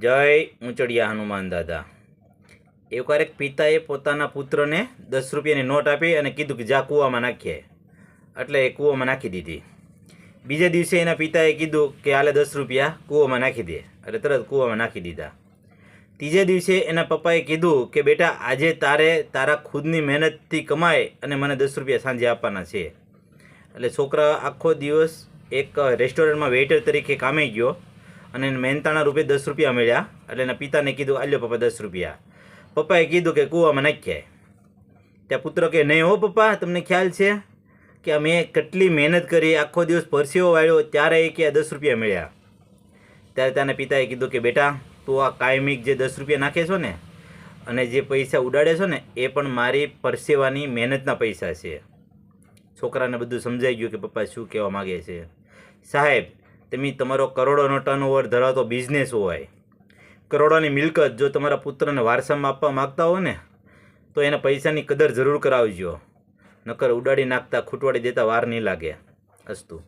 જય ઊંચડિયા હનુમાન દાદા. એકવાર એક પિતાએ પોતાના પુત્રને દસ રૂપિયાની નોટ આપી અને કીધું કે જા કૂવામાં નાખીએ. એટલે એ કૂવામાં નાખી દીધી. બીજા દિવસે એના પિતાએ કીધું કે હાલે દસ રૂપિયા કૂવામાં નાખી દે. એટલે તરત કૂવામાં નાખી દીધા. ત્રીજે દિવસે એના પપ્પાએ કીધું કે બેટા, આજે તારે તારા ખુદની મહેનતથી કમાય અને મને દસ રૂપિયા સાંજે આપવાના છે. એટલે છોકરા આખો દિવસ એક રેસ્ટોરન્ટમાં વેઇટર તરીકે કામે ગયો. અને મહેનતાણા રૂપે દસ રૂપિયા મળ્યા. એટલે એના પિતાને કીધું, આલ્યો પપ્પા દસ રૂપિયા. પપ્પાએ કીધું કે કૂવામાં નાખ્યા ત્યાં પુત્ર કે, નહીં હો પપ્પા, તમને ખ્યાલ છે કે અમે કેટલી મહેનત કરી, આખો દિવસ પરસેવો વાળ્યો, ત્યારે એ કે દસ રૂપિયા મળ્યા. ત્યારે તેના પિતાએ કીધું કે, બેટા, તું આ કાયમિક જે દસ રૂપિયા નાખે છો ને, અને જે પૈસા ઉડાડે છો ને, એ પણ મારી પરસેવાની મહેનતના પૈસા છે. છોકરાને બધું સમજાઈ ગયું કે પપ્પા શું કહેવા માગે છે. સાહેબ તમે તમારો કરોડોનો ટર્નઓવર ધરાવતો બિઝનેસ હોય. કરોડોની મિલકત જો તમારા પુત્રને વારસામાં આપવા માગતા હો ને, તો એને પૈસાની કદર જરૂર કરાવજો. નકર ઉડાડી નાખતા, ખૂટવાડી દેતા વાર નહીં લાગે. અસ્તુ.